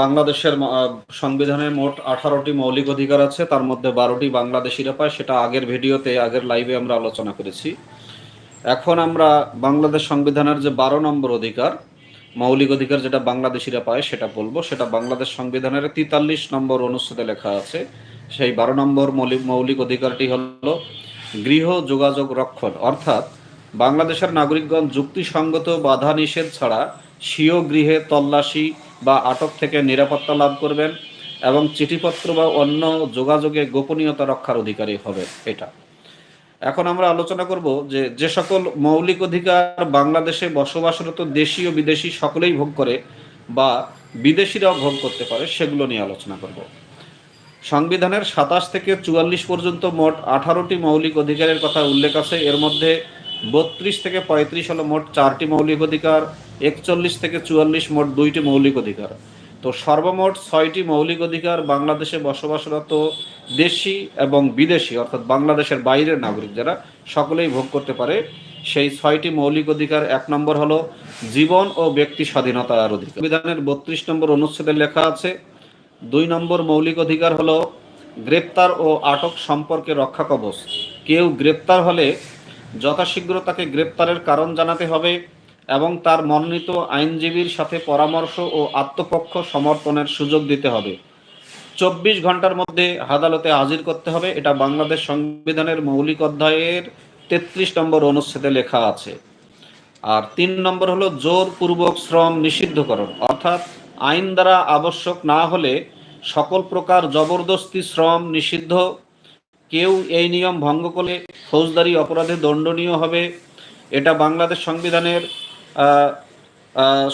বাংলাদেশের সংবিধানে মোট আঠারোটি মৌলিক অধিকার আছে, তার মধ্যে বারোটি বাংলাদেশিরা পায়, সেটা আগের ভিডিওতে, আগের লাইভে আমরা আলোচনা করেছি। এখন আমরা বাংলাদেশ সংবিধানের যে বারো নম্বর অধিকার, মৌলিক অধিকার যেটা বাংলাদেশিরা পায়, সেটা বলব। সেটা বাংলাদেশ সংবিধানের তেতাল্লিশ নম্বর অনুচ্ছেদে লেখা আছে। সেই বারো নম্বর মৌলিক মৌলিক অধিকারটি হলো গৃহ যোগাযোগ রক্ষণ। অর্থাৎ বাংলাদেশের নাগরিকগণ যুক্তিসঙ্গত বাধা নিষেধ ছাড়া স্বীয় গৃহে তল্লাশি বা আটক থেকে নিরাপত্তা লাভ করবেন এবং চিঠিপত্র বা অন্য যোগাযোগে গোপনীয়তা রক্ষার অধিকারী হবে এটা। এখন আমরা আলোচনা করব যে যে সকল মৌলিক অধিকার বাংলাদেশে বসবাসরত দেশি ও বিদেশি সকলেই ভোগ করে বা বিদেশিরাও ভোগ করতে পারে সেগুলো নিয়ে আলোচনা করব। সংবিধানের সাতাশ থেকে চুয়াল্লিশ পর্যন্ত মোট আঠারোটি মৌলিক অধিকারের কথা উল্লেখ আছে। এর মধ্যে বত্রিশ থেকে পঁয়ত্রিশ হলো মোট চারটি মৌলিক অধিকার, একচল্লিশ থেকে চুয়াল্লিশ মোট দুইটি মৌলিক অধিকার। তো সর্বমোট ছয়টি মৌলিক অধিকার বাংলাদেশে বসবাসরত দেশি এবং বিদেশি, অর্থাৎ বাংলাদেশের বাইরের নাগরিক যারা, সকলেই ভোগ করতে পারে। সেই ছয়টি মৌলিক অধিকার, এক নম্বর হলো জীবন ও ব্যক্তি স্বাধীনতার অধিকার। সংবিধানের বত্রিশ নম্বর অনুচ্ছেদে লেখা আছে, দুই নম্বর মৌলিক অধিকার হলো গ্রেপ্তার ও আটক সম্পর্কে রক্ষা কবচ। কেউ গ্রেপ্তার হলে যথাশীঘ্র তাকে গ্রেপ্তারের কারণ জানাতে হবে এবং তার মনোনীত আইনজীবীর সাথে পরামর্শ ও আত্মপক্ষ সমর্পণের সুযোগ দিতে হবে। চব্বিশ ঘণ্টার মধ্যে আদালতে হাজির করতে হবে। এটা বাংলাদেশ সংবিধানের মৌলিক অধ্যায়ের তেত্রিশ নম্বর অনুচ্ছেদে লেখা আছে। আর তিন নম্বর হলো জোরপূর্বক শ্রম নিষিদ্ধকরণ। অর্থাৎ আইন দ্বারা আবশ্যক না হলে সকল প্রকার জবরদস্তি শ্রম নিষিদ্ধ কেউ এই নিয়ম ভঙ্গ করলে ফৌজদারি অপরাধে দণ্ডনীয় হবে। এটা বাংলাদেশ সংবিধানের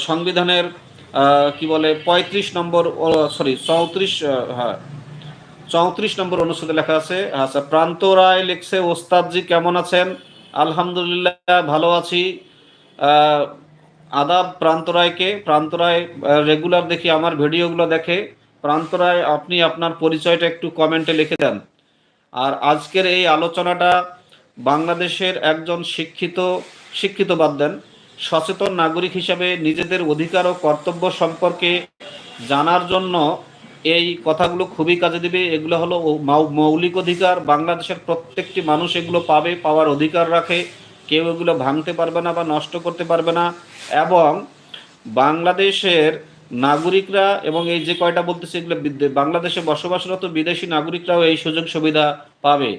সংবিধানের কি বলে, পঁয়ত্রিশ নম্বর সরি চৌত্রিশ হ্যাঁ চৌত্রিশ নম্বর অনুচ্ছেদে লেখা আছে আচ্ছা প্রান্ত রায় লিখছে, ওস্তাদজি কেমন আছেন? আলহামদুলিল্লাহ, ভালো আছি। আদাব প্রান্ত রায়কে, প্রান্ত রায় রেগুলার দেখি, আমার ভিডিওগুলো দেখে। প্রান্ত রায়, আপনি আপনার পরিচয়টা একটু কমেন্টে লিখে দেন। আর আজকের এই আলোচনাটা বাংলাদেশের একজন শিক্ষিত শিক্ষিত বাদ দেন, সচেতন নাগরিক হিসাবে নিজেদের অধিকার ও কর্তব্য সম্পর্কে জানার জন্য এই কথাগুলো খুবই কাজে দেবে। এগুলো হলো মৌলিক অধিকার। বাংলাদেশের প্রত্যেকটি মানুষ এগুলো পাবে, পাওয়ার অধিকার রাখে। কেউ এগুলো ভাঙতে পারবে না বা নষ্ট করতে পারবে না। এবং বাংলাদেশের নাগরিকরা এবং এই যে কয়টা বলতেছে এগুলো বাংলাদেশে বসবাসরত বিদেশি নাগরিকরাও এই সুযোগ সুবিধা পাবে।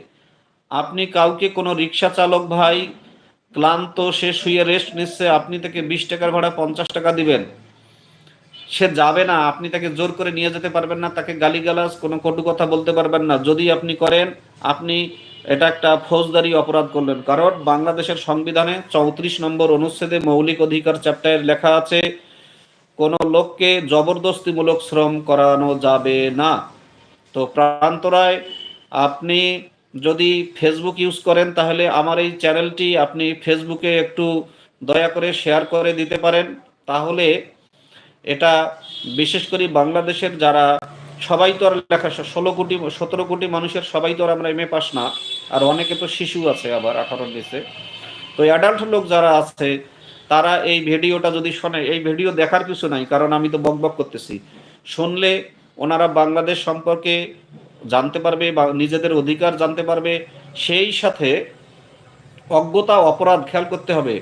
আপনি কাউকে কোনো রিক্সা চালক ভাই ক্লান্ত, সে শুয়ে রেস্ট নিচ্ছে, আপনি তাকে বিশ টাকার ভাড়া পঞ্চাশ টাকা দিবেন। সে যাবে না, আপনি তাকে জোর করে নিয়ে যেতে পারবেন না, তাকে গালিগালাজ, কোনো কটু কথা বলতে পারবেন না। যদি আপনি করেন, আপনি এটা একটা ফৌজদারি অপরাধ করলেন। কারণ বাংলাদেশের সংবিধানে চৌত্রিশ নম্বর অনুচ্ছেদে মৌলিক অধিকার চ্যাপ্টারে লেখা আছে কোনো লোককে জবরদস্তিমূলক শ্রম করানো যাবে না। তো প্রান্তরায় আপনি যদি ফেসবুক ইউজ করেন, তাহলে আমার এই চ্যানেলটি আপনি ফেসবুকে একটু দয়া করে শেয়ার করে দিতে পারেন। তাহলে এটা বিশেষ করে বাংলাদেশের যারা, সবাই তো আর লেখা ষোলো কোটি, সতেরো কোটি মানুষের সবাই তো আর আমরা এম এ পাস না। আর অনেকে তো শিশু আছে আবার আঠারোর নিচে তো অ্যাডাল্ট লোক যারা আছে তারা এই ভিডিওটা যদি শোনে, এই ভিডিও দেখার কিছু নাই, কারণ আমি তো বকবক করতেছি। শুনলে ওনারা বাংলাদেশ সম্পর্কে জানতে পারবে বা নিজেদের অধিকার জানতে পারবে, সেই সাথে অজ্ঞতা, অপরাধ খেয়াল করতে হবে।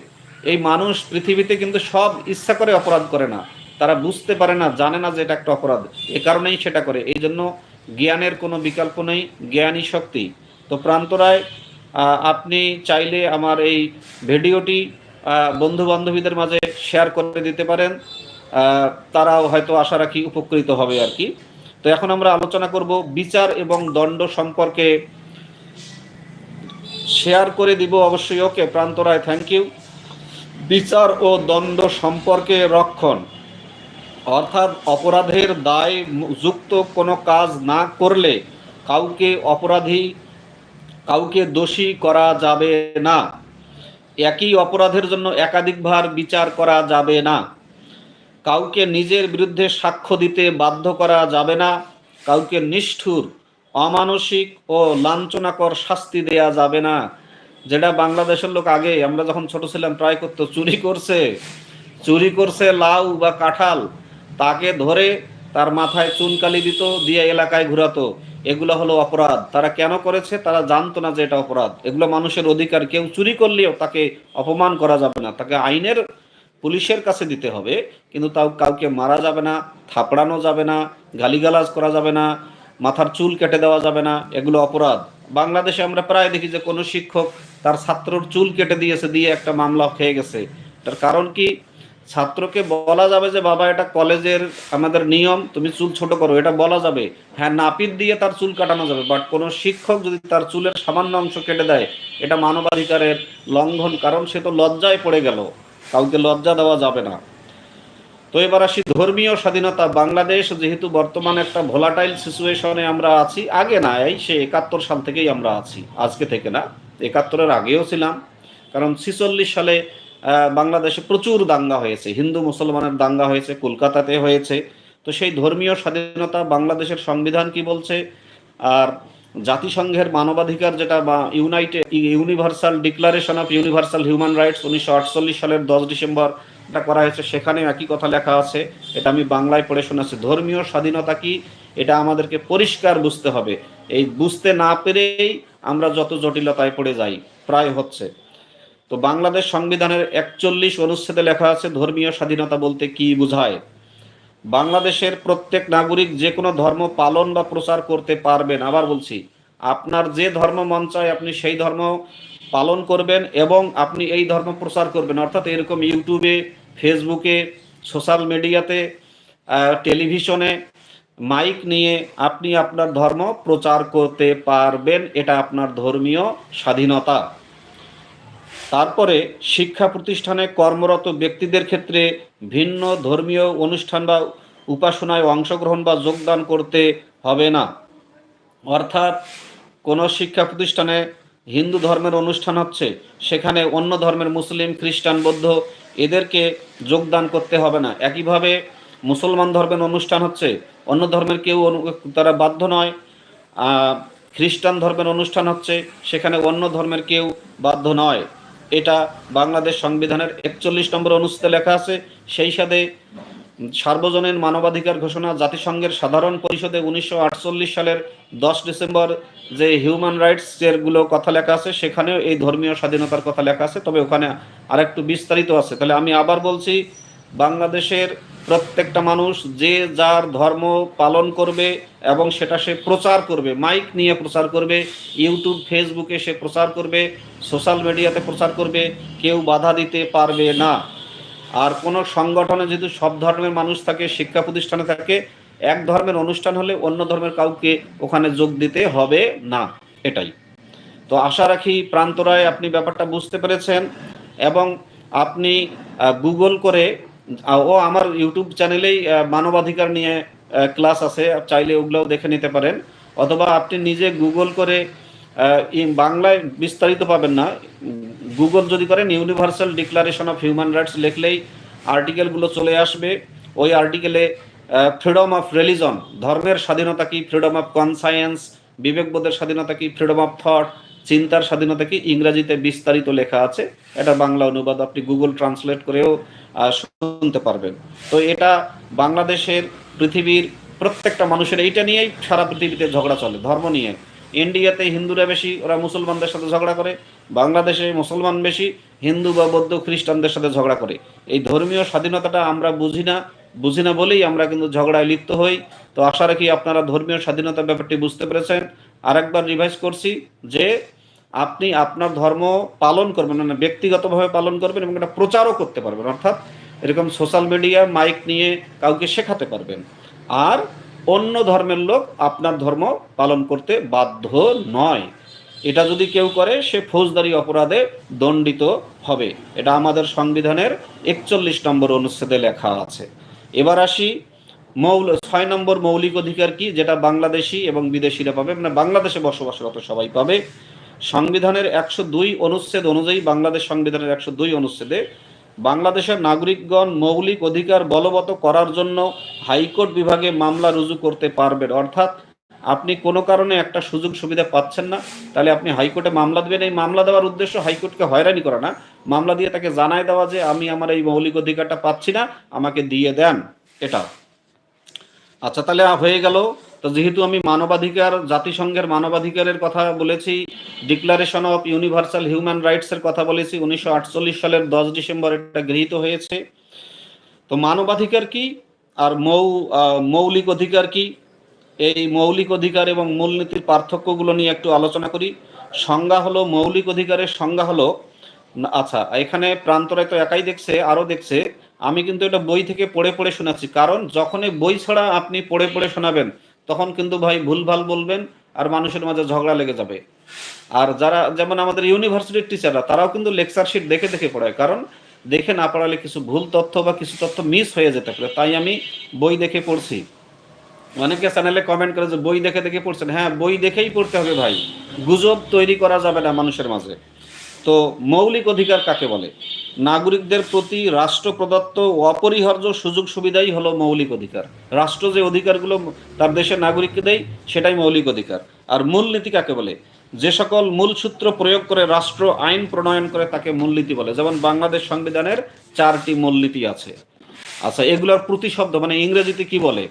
এই মানুষ পৃথিবীতে কিন্তু সব ইচ্ছা করে অপরাধ করে না। তারা বুঝতে পারে না, জানে না যে এটা একটা অপরাধ। এ কারণেই সেটা করে। এই জন্য জ্ঞানের কোনো বিকল্প নেই জ্ঞানই শক্তি। তো প্রান্তরায় আপনি চাইলে আমার এই ভিডিওটি বন্ধু বান্ধবীদের মাঝে শেয়ার করে দিতে পারেন। তারাও হয়তো আশা রাখি উপকৃত হবে আর কি। তো এখন আমরা আলোচনা করব বিচার এবং দণ্ড সম্পর্কে। শেয়ার করে দিব অবশ্যই, ওকে প্রান্তরায় থ্যাংক ইউ বিচার ও দণ্ড সম্পর্কে রক্ষণ। অর্থাৎ অপরাধের দায় যুক্ত কোনো কাজ না করলে কাউকে অপরাধী, কাউকে দোষী করা যাবে না। একই অপরাধের জন্য একাধিকবার বিচার করা যাবে না। কাউকে নিজের বিরুদ্ধে সাক্ষ্য দিতে বাধ্য করা যাবে না। কাউকে নিষ্ঠুর, অমানসিক ও লাঞ্ছনাকর শাস্তি দেয়া যাবে না। যেটা বাংলাদেশের লোক আগে, আমরা যখন ছোট ছিলাম, ট্রাই করতো, চুরি করছে। চুরি করছে লাউ বা কাঁঠাল, তাকে ধরে তার মাথায় চুনকালি দিত, দিয়ে এলাকায় ঘুরাতো। এগুলো হলো অপরাধ। তারা কেন করেছে? তারা জানতো না যে এটা অপরাধ। এগুলো মানুষের অধিকার। কেউ চুরি করলেও তাকে অপমান করা যাবে না। তাকে আইনের পুলিশের কাছে দিতে হবে, কিন্তু তাও কাউকে মারা যাবে না, থাপড়ানো যাবে না, গালিগালাজ করা যাবে না, মাথার চুল কেটে দেওয়া যাবে না। এগুলো অপরাধ। বাংলাদেশে আমরা প্রায় দেখি যে কোনো শিক্ষক তার ছাত্রর চুল কেটে দিয়েছে, দিয়ে একটা মামলা খেয়ে গেছে। তার কারণ কি? ছাত্রকে বলা যাবে যে, বাবা, এটা কলেজের আমাদের নিয়ম, তুমি চুল ছোট করো। এটা বলা যাবে। হ্যাঁ নাপিত দিয়ে তার চুল কাটানো যাবে বাট কোনো শিক্ষক যদি তার চুলের সামান্য অংশ কেটে দেয়, এটা মানবাধিকারের লঙ্ঘন, কারণ সে তো লজ্জায় পড়ে গেল। কাউকে লজ্জা দেওয়া যাবে না। তো এবার আসি ধর্মীয় স্বাধীনতা। বাংলাদেশ যেহেতু বর্তমানে একটা ভোলাটাইল সিচুয়েশনে আমরা আছি, আগে না, এই সে একাত্তর সাল থেকেই আমরা আছি। আজকে থেকে না, একাত্তরের আগেও ছিলাম, কারণ ছিচল্লিশ সালে বাংলাদেশে প্রচুর দাঙ্গা হয়েছে। হিন্দু, মুসলমানের দাঙ্গা হয়েছে, কলকাতাতে হয়েছে। তো সেই ধর্মীয় স্বাধীনতা বাংলাদেশের সংবিধান কি বলছে? আর জাতিসংঘের মানবাধিকার যেটা বা united, universal declaration of universal human rights উনিশশো আটচল্লিশ সালের দশ ডিসেম্বর এটা করা হয়েছে, সেখানে একই কথা লেখা আছে। এটা আমি বাংলায় পড়ে শোনাচ্ছি। ধর্মীয় স্বাধীনতা কি? এটা আমাদেরকে পরিষ্কার বুঝতে হবে। এই বুঝতে না পেরেই আমরা যত জটিলতায় পড়ে যাই, প্রায় হচ্ছে। তো বাংলাদেশ সংবিধানের একচল্লিশ অনুচ্ছেদে লেখা আছে, ধর্মীয় স্বাধীনতা বলতে কি বোঝায়? বাংলাদেশের প্রত্যেক নাগরিক যে কোনো ধর্ম পালন বা প্রচার করতে পারবেন। আবার বলছি, আপনার যে ধর্ম মন চায় আপনি সেই ধর্ম পালন করবেন এবং আপনি এই ধর্ম প্রচার করবেন। অর্থাৎ এরকম ইউটিউবে, ফেসবুকে, সোশ্যাল মিডিয়াতে টেলিভিশনে মাইক নিয়ে আপনি আপনার ধর্ম প্রচার করতে পারবেন। এটা আপনার ধর্মীয় স্বাধীনতা। তারপরে শিক্ষা প্রতিষ্ঠানে কর্মরত ব্যক্তিদের ক্ষেত্রে ভিন্ন ধর্মীয় অনুষ্ঠান বা উপাসনায় অংশগ্রহণ বা যোগদান করতে হবে না। অর্থাৎ কোনো শিক্ষা প্রতিষ্ঠানে হিন্দু ধর্মের অনুষ্ঠান হচ্ছে, সেখানে অন্য ধর্মের মুসলিম, খ্রিস্টান, বৌদ্ধ এদেরকে যোগদান করতে হবে না। একইভাবে মুসলমান ধর্মের অনুষ্ঠান হচ্ছে, অন্য ধর্মের কেউ তারা বাধ্য নয় খ্রিস্টান ধর্মের অনুষ্ঠান হচ্ছে, সেখানে অন্য ধর্মের কেউ বাধ্য নয়। এটা বাংলাদেশ সংবিধানের একচল্লিশ নম্বর অনুষ্ঠিত লেখা আছে। সেই সাথে সার্বজনীন মানবাধিকার ঘোষণা জাতিসংঘের সাধারণ পরিষদে উনিশশো আটচল্লিশ সালের দশ ডিসেম্বর যে হিউম্যান রাইটস এরগুলো কথা লেখা আছে, সেখানেও এই ধর্মীয় স্বাধীনতার কথা লেখা আছে। তবে ওখানে আরেকটু বিস্তারিত আছে। তাহলে আমি আবার বলছি, বাংলাদেশের প্রত্যেকটা মানুষ যে যার ধর্ম পালন করবে এবং সেটা সে প্রচার করবে মাইক নিয়ে প্রচার করবে ইউটিউব ফেসবুকে সে প্রচার করবে সোশ্যাল মিডিয়াতে প্রচার করবে, কেউ বাধা দিতে পারবে না। আর কোনো সংগঠনে যেহেতু সব ধর্মের মানুষ থাকে, শিক্ষা প্রতিষ্ঠানে থাকে, এক ধর্মের অনুষ্ঠান হলে অন্য ধর্মের কাউকে ওখানে যোগ দিতে হবে না, এটাই। তো আশা রাখি প্রান্তরায় আপনি ব্যাপারটা বুঝতে পেরেছেন এবং আপনি গুগল করে ও আমার ইউটিউব চ্যানেলেই মানবাধিকার নিয়ে ক্লাস আছে চাইলে ওগুলোও দেখে নিতে পারেন। অথবা আপনি নিজে গুগল করে বাংলায় বিস্তারিত পাবেন না। গুগল যদি করেন, universal declaration of human rights লিখলেই আর্টিকেলগুলো চলে আসবে। ওই আর্টিকেলে ফ্রিডম অফ রিলিজন, ধর্মের স্বাধীনতা কি, ফ্রিডম অফ কনসায়েন্স বিবেকবোধের স্বাধীনতা কি, ফ্রিডম অফ থট চিন্তার স্বাধীনতা কি? ইংরাজিতে বিস্তারিত লেখা আছে। এটা বাংলা অনুবাদ, আপনি গুগল ট্রান্সলেট করেও শুনতে পারবেন। তো এটা বাংলাদেশের পৃথিবীর প্রত্যেকটা মানুষের, এইটা নিয়েই সারা পৃথিবীতে ঝগড়া চলে, ধর্ম নিয়ে। ইন্ডিয়াতে হিন্দুরা বেশি, ওরা মুসলমানদের সাথে ঝগড়া করে। বাংলাদেশে মুসলমান বেশি, হিন্দু বা বৌদ্ধ খ্রিস্টানদের সাথে ঝগড়া করে। এই ধর্মীয় স্বাধীনতাটা আমরা বুঝি না বুঝি না বলেই আমরা কিন্তু ঝগড়ায় লিপ্ত হই। তো আশা রাখি আপনারা ধর্মীয় স্বাধীনতার ব্যাপারটি বুঝতে পেরেছেন। আরেকবার রিভাইজ করছি যে আপনি আপনার ধর্ম পালন করবেন মানে ব্যক্তিগতভাবে পালন করবেন এবং এটা প্রচারও করতে পারবেন। অর্থাৎ এরকম সোশ্যাল মিডিয়া মাইক নিয়ে কাউকে শেখাতে পারবেন। আর অন্য ধর্মের লোক আপনার ধর্ম পালন করতে বাধ্য নয়। এটা যদি কেউ করে, সে ফৌজদারি অপরাধে দণ্ডিত হবে। এটা আমাদের সংবিধানের একচল্লিশ নম্বর অনুচ্ছেদে লেখা আছে। এবার আসি মৌল, ছয় নম্বর মৌলিক অধিকার কি? যেটা বাংলাদেশি এবং বিদেশিরা পাবে। মানে বাংলাদেশে বসবাসরত সবাই পাবে। সংবিধানের একশো দুই অনুচ্ছেদ অনুযায়ী বাংলাদেশ সংবিধানের একশো দুই অনুচ্ছেদে বাংলাদেশের নাগরিকগণ মৌলিক অধিকার বলবৎ করার জন্য হাইকোর্ট বিভাগে মামলা রুজু করতে পারবেন। অর্থাৎ আপনি কোনো কারণে একটা সুযোগ সুবিধা পাচ্ছেন না, তাহলে আপনি হাইকোর্টে মামলা দেবেন। এই মামলা দেওয়ার উদ্দেশ্য হাইকোর্টকে হয়রানি করা না। মামলা দিয়ে তাকে জানায় দেওয়া যে, আমি আমার এই মৌলিক অধিকারটা পাচ্ছি না, আমাকে দিয়ে দেন। এটা। আচ্ছা তাহলে হয়ে গেল। তো যেহেতু আমি মানবাধিকার, জাতিসংঘের মানবাধিকারের কথা বলেছি ডিক্লারেশন অফ ইউনিভার্সাল হিউম্যান রাইটসের কথা বলেছি, উনিশশো আটচল্লিশ সালের দশ ডিসেম্বর এটা গৃহীত হয়েছে। তো মানবাধিকার কি? আর মৌ মৌলিক অধিকার কি? এই মৌলিক অধিকার এবং মূলনীতির পার্থক্যগুলো নিয়ে একটু আলোচনা করি। সংজ্ঞা হলো মৌলিক অধিকারের সংজ্ঞা হলো আচ্ছা এখানে প্রান্তরায় তো একাই দেখছে, আরও দেখছে আমি কিন্তু এটা বই থেকে পড়ে পড়ে শোনাচ্ছি। কারণ যখনই বই ছাড়া আপনি পড়ে পড়ে শোনাবেন, তখন কিন্তু ভাই ভুলভাল বলবেন আর মানুষের মাঝে ঝগড়া লেগে যাবে। আর যারা, যেমন আমাদের ইউনিভার্সিটির টিচাররা তারাও কিন্তু লেকচার শিট দেখে দেখে পড়ায়। কারণ দেখে না পড়ালে কিছু ভুল তথ্য বা কিছু তথ্য মিস হয়ে যেতে পারে। তাই আমি বই দেখে পড়ছি। অনেকে চ্যানেলে কমেন্ট করে যে, বই দেখে দেখে পড়ছেন? হ্যাঁ বই দেখেই পড়তে হবে ভাই। গুজব তৈরি করা যাবে না মানুষের মাঝে। তো মৌলিক অধিকার কাকে বলে? নাগরিকদের প্রতি রাষ্ট্র প্রদত্ত অপরিহার্য সুযোগ সুবিধাই হলো মৌলিক অধিকার। রাষ্ট্র যে অধিকারগুলো তার দেশের নাগরিককে দেয়, সেটাই মৌলিক অধিকার। আর মূলনীতি কাকে বলে? যে সকল মূল সূত্র প্রয়োগ করে রাষ্ট্র আইন প্রণয়ন করে তাকে মূলনীতি বলে। যেমন বাংলাদেশ সংবিধানের চারটি মূলনীতি আছে। আচ্ছা এগুলোর প্রতিশব্দ মানে ইংরেজিতে কি বলে?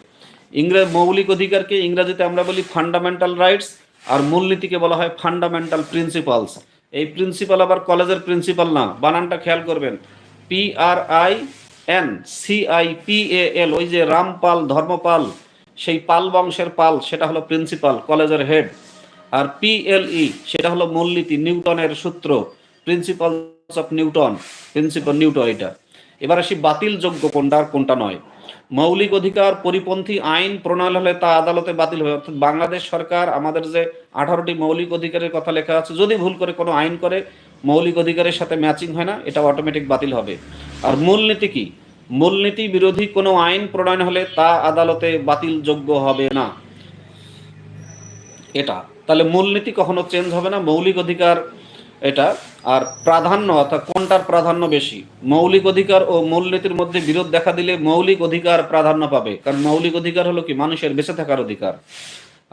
ইংরেজ মৌলিক অধিকারকে ইংরেজিতে আমরা বলি ফান্ডামেন্টাল রাইটস আর মূলনীতিকে বলা হয় ফান্ডামেন্টাল প্রিন্সিপালস এই প্রিন্সিপাল আবার কলেজের প্রিন্সিপাল না বানানটা খেয়াল করবেন। P R I N C I P A L ওই যে রামপাল, ধর্মপাল, সেই পাল বংশের পাল, সেটা হলো প্রিন্সিপাল কলেজের হেড আর পিএলই সেটা হলো মূলনীতি, নিউটনের সূত্র principle of Newton principle Newton এটা। এবার আসি বাতিল যোগ্য কোনটা আর কোনটা নয়। মৌলিক অধিকার, পরিপন্থী আইন, প্রণয়ন হলে তা আদালতে বাতিল হবে। অর্থাৎ বাংলাদেশ সরকার, আমাদের যে আঠারোটি মৌলিক অধিকারের কথা লেখা আছে, যদি ভুল করে কোনো আইন করে, মৌলিক অধিকারের সাথে ম্যাচিং হয় না, এটা অটোমেটিক বাতিল হবে। আর মূলনীতি কি? মূলনীতি বিরোধী কোনো আইন প্রণয়ন হলে তা আদালতে বাতিলযোগ্য হবে না। এটা। তাহলে মূলনীতি কখনো চেঞ্জ হবে না, মৌলিক অধিকার এটা, আর প্রাধান্য অর্থাৎ কোনটার প্রাধান্য বেশি? মৌলিক অধিকার ও মূলনীতির মধ্যে বিরোধ দেখা দিলে মৌলিক অধিকার প্রাধান্য পাবে। কারণ মৌলিক অধিকার হলো কি? মানুষের বেঁচে থাকার অধিকার।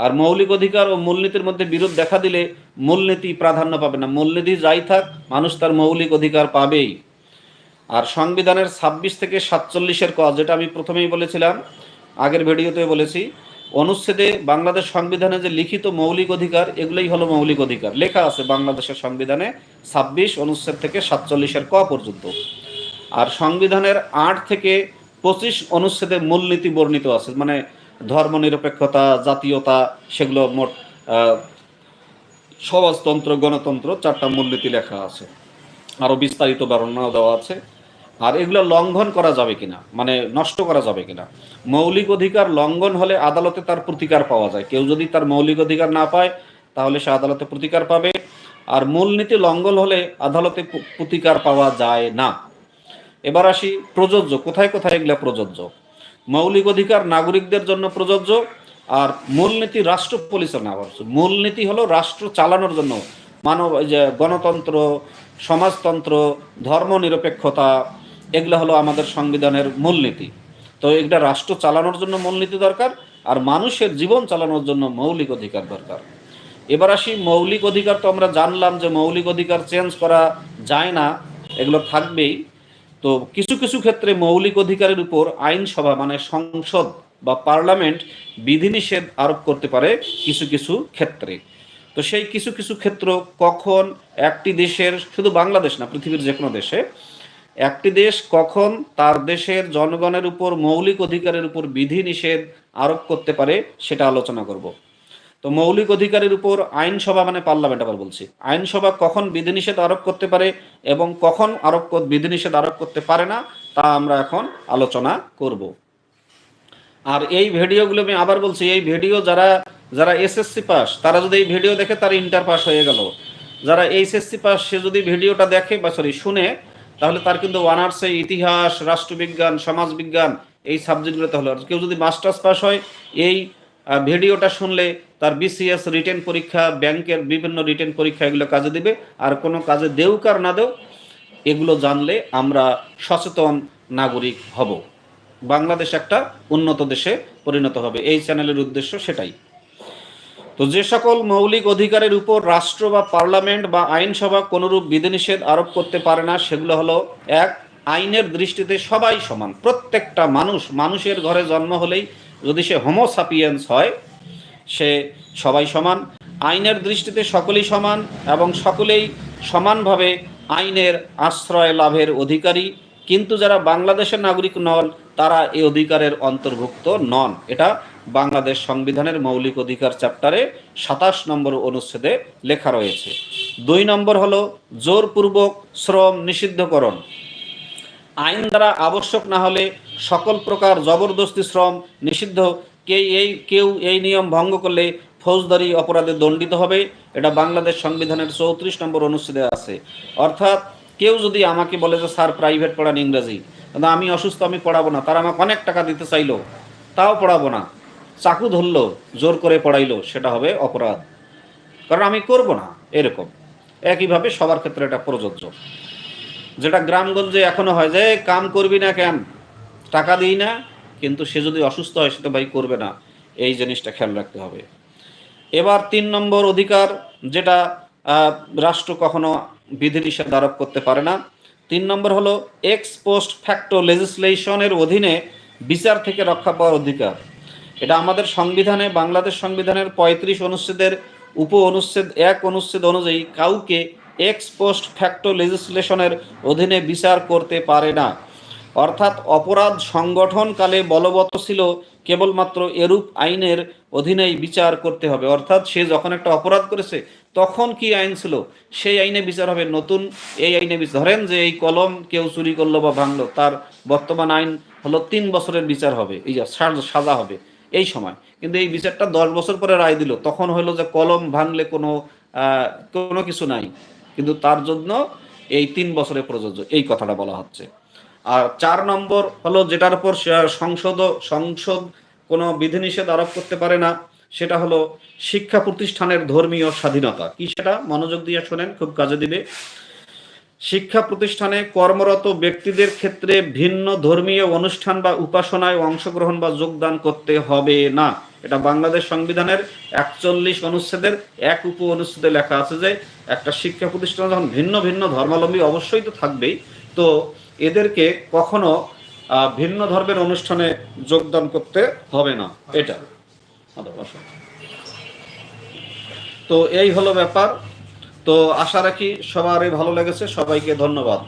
আর মৌলিক অধিকার ও মূলনীতির মধ্যে বিরোধ দেখা দিলে মূলনীতি প্রাধান্য পাবে না। মূলনীতি যাই থাক, মানুষ তার মৌলিক অধিকার পাবেই। আর সংবিধানের ছাব্বিশ থেকে সাতচল্লিশের ক, যেটা আমি প্রথমেই বলেছিলাম, আগের ভিডিওতে বলেছি অনুচ্ছেদে বাংলাদেশ সংবিধানে যে লিখিত মৌলিক অধিকার, এগুলোই হলো মৌলিক অধিকার। লেখা আছে বাংলাদেশের সংবিধানে ছাব্বিশ অনুচ্ছেদ থেকে সাতচল্লিশের ক পর্যন্ত। আর সংবিধানের আট থেকে পঁচিশ অনুচ্ছেদে মূলনীতি বর্ণিত আছে মানে ধর্মনিরপেক্ষতা, জাতীয়তা, সেগুলো মোট সমাজতন্ত্র, গণতন্ত্র, চারটা মূলনীতি লেখা আছে। আরও বিস্তারিত বর্ণনা দেওয়া আছে। আর এগুলো লঙ্ঘন করা যাবে কিনা? মানে নষ্ট করা যাবে কিনা? মৌলিক অধিকার লঙ্ঘন হলে আদালতে তার প্রতিকার পাওয়া যায়। কেউ যদি তার মৌলিক অধিকার না পায়, তাহলে সে আদালতে প্রতিকার পাবে। আর মূলনীতি লঙ্ঘন হলে আদালতে প্রতিকার পাওয়া যায় না। এবার আসি প্রযোজ্য। কোথায় কোথায় এগুলা প্রযোজ্য? মৌলিক অধিকার নাগরিকদের জন্য প্রযোজ্য আর মূলনীতি রাষ্ট্র পরিচালনা করছে মূলনীতি হলো রাষ্ট্র চালানোর জন্য। মানব গণতন্ত্র, সমাজতন্ত্র, ধর্মনিরপেক্ষতা এগুলো হলো আমাদের সংবিধানের মূলনীতি। তো এগুলা রাষ্ট্র চালানোর জন্য মূলনীতি দরকার, আর মানুষের জীবন চালানোর জন্য মৌলিক অধিকার দরকার। এবার আসি, মৌলিক অধিকার তো আমরা জানলাম যে মৌলিক অধিকার চেঞ্জ করা যায় না, এগুলো থাকবেই। তো কিছু কিছু ক্ষেত্রে মৌলিক অধিকারের উপর আইনসভা মানে সংসদ বা পার্লামেন্ট বিধিনিষেধ আরোপ করতে পারে কিছু কিছু ক্ষেত্রে। তো সেই কিছু কিছু ক্ষেত্র কখন একটি দেশের, শুধু বাংলাদেশ না, পৃথিবীর যে কোনো দেশে একটি দেশ কখন তার দেশের জনগণের উপর মৌলিক অধিকারের উপর বিধিনিষেধ আরোপ করতে পারে সেটা আলোচনা করব। তো মৌলিক অধিকারের উপর আইনসভা মানে পার্লামেন্ট আবার বলছি। আইনসভা কখন বিধিনিষেধ আরোপ করতে পারে এবং কখন আরোপ বিধিনিষেধ আরোপ করতে পারে না, তা আমরা এখন আলোচনা করব। আর এই ভিডিওগুলো আমি আবার বলছি, এই ভিডিও যারা যারা এসএসসি পাস, তারা যদি এই ভিডিও দেখে তার ইন্টার পাস হয়ে গেল। যারা এইচএসসি পাস, সে যদি ভিডিওটা দেখে বা সরি শুনে তাহলে তার কিন্তু অনার্সে ইতিহাস, রাষ্ট্রবিজ্ঞান, সমাজবিজ্ঞান এই সাবজেক্টগুলোতে হলো। কেউ যদি মাস্টার্স পাস হয়, এই ভিডিওটা শুনলে তার বিসিএস রিটেন পরীক্ষা, ব্যাংকের বিভিন্ন রিটেন পরীক্ষা এগুলো কাজে দিবে। আর কোনো কাজে দেউক আর না দেও এগুলো জানলে আমরা সচেতন নাগরিক হব। বাংলাদেশ একটা উন্নত দেশে পরিণত হবে। এই চ্যানেলের উদ্দেশ্য সেটাই। তো যে সকল মৌলিক অধিকারের উপর রাষ্ট্র বা পার্লামেন্ট বা আইনসভা কোনরূপ বিধিনিষেধ আরোপ করতে পারে না, সেগুলো হলো, এক, আইনের দৃষ্টিতে সবাই সমান, প্রত্যেকটা মানুষ মানুষের ঘরে জন্ম হলেই যদি সে হোমোসাপিয়েন্স হয়, সে সবাই সমান, আইনের দৃষ্টিতে সকলেই সমান এবং সকলেই সমানভাবে আইনের আশ্রয় লাভের অধিকারী, কিন্তু যারা বাংলাদেশের নাগরিক নন, তারা এই অধিকারের অন্তর্ভুক্ত নন। এটা বাংলাদেশ সংবিধানের মৌলিক অধিকার চ্যাপ্টারে সাতাশ নম্বর অনুচ্ছেদে লেখা রয়েছে। দুই নম্বর হল জোরপূর্বক শ্রম নিষিদ্ধকরণ। আইন দ্বারা আবশ্যক না হলে সকল প্রকার জবরদস্তি শ্রম নিষিদ্ধ। কে এই, কেউ এই নিয়ম ভঙ্গ করলে ফৌজদারি অপরাধে দণ্ডিত হবে। এটা বাংলাদেশ সংবিধানের চৌত্রিশ নম্বর অনুচ্ছেদে আছে। অর্থাৎ কেউ যদি আমাকে বলে যে, স্যার প্রাইভেট পড়ান ইংরেজি। আমি অসুস্থ, আমি পড়াবো না। তারা আমাকে অনেক টাকা দিতে চাইলো, তাও পড়াবো না। চাকু ধরলো, জোর করে পড়াইলো, সেটা হবে অপরাধ। কারণ আমি করব না, এরকম। একইভাবে সবার ক্ষেত্রে এটা প্রযোজ্য। যেটা গ্রামগঞ্জে এখনও হয় যে, কাম করবি না কেন? টাকা দিই না, কিন্তু সে যদি অসুস্থ হয়, সে তো ভাই করবে না। এই জিনিসটা খেয়াল রাখতে হবে। এবার তিন নম্বর অধিকার, যেটা রাষ্ট্র কখনো বিধিনিষেধ আরোপ করতে পারে না। তিন নম্বর হলো এক্স পোস্ট ফ্যাক্টো লেজিসলেশনের অধীনে বিচার থেকে রক্ষা পাওয়ার অধিকার। এটা আমাদের সংবিধানে, বাংলাদেশ সংবিধানের পঁয়ত্রিশ অনুচ্ছেদের উপ অনুচ্ছেদ এক অনুচ্ছেদ অনুযায়ী কাউকে এক্স পোস্ট ফ্যাক্টো লেজিসলেশনের অধীনে বিচার করতে পারে না। অর্থাৎ অপরাধ সংগঠনকালে বলবৎ ছিল কেবলমাত্র এরূপ আইনের অধীনেই বিচার করতে হবে। অর্থাৎ সে যখন একটা অপরাধ করেছে, তখন কি আইন ছিল? সেই আইনে বিচার হবে। নতুন এই আইনে ধরেন যে এই কলম কেউ চুরি করল বা ভাঙলো, তার বর্তমান আইন হলো তিন বছরের বিচার হবে। এই সাজা হবে। এই সময়। কিন্তু এই বিচারটা দশ বছর পরে রায় দিল। তখন হলো যে কলম ভাঙলে কোনো কোনো কিছু নাই। কিন্তু তার জন্য এই তিন বছরে প্রযোজ্য, এই কথাটা বলা হচ্ছে। আর চার নম্বর হলো যেটার উপর সংসদ সংসদ কোনো বিধিনিষেধ আরোপ করতে পারে না, সেটা হলো শিক্ষা প্রতিষ্ঠানের ধর্মীয় স্বাধীনতা। কি সেটা? মনোযোগ দিয়ে শোনেন, খুব কাজে দিবে। শিক্ষা প্রতিষ্ঠানে কর্মরত ব্যক্তিদের ক্ষেত্রে ভিন্ন ধর্মীয় অনুষ্ঠান বা উপাসনায় অংশগ্রহণ বা যোগদান করতে হবে না। এটা বাংলাদেশ সংবিধানের একচল্লিশ অনুচ্ছেদের এক উপ অনুচ্ছেদে লেখা আছে যে, একটা শিক্ষা প্রতিষ্ঠানে যখন ভিন্ন ভিন্ন ধর্মাবলম্বী, অবশ্যই তো থাকবেই। তো এদেরকে কখনো ভিন্ন ধর্মের অনুষ্ঠানে যোগদান করতে হবে না। এটা। তো এই হলো ব্যাপার। তো আশা রাখি সবারই ভালো লেগেছে। সবাইকে ধন্যবাদ।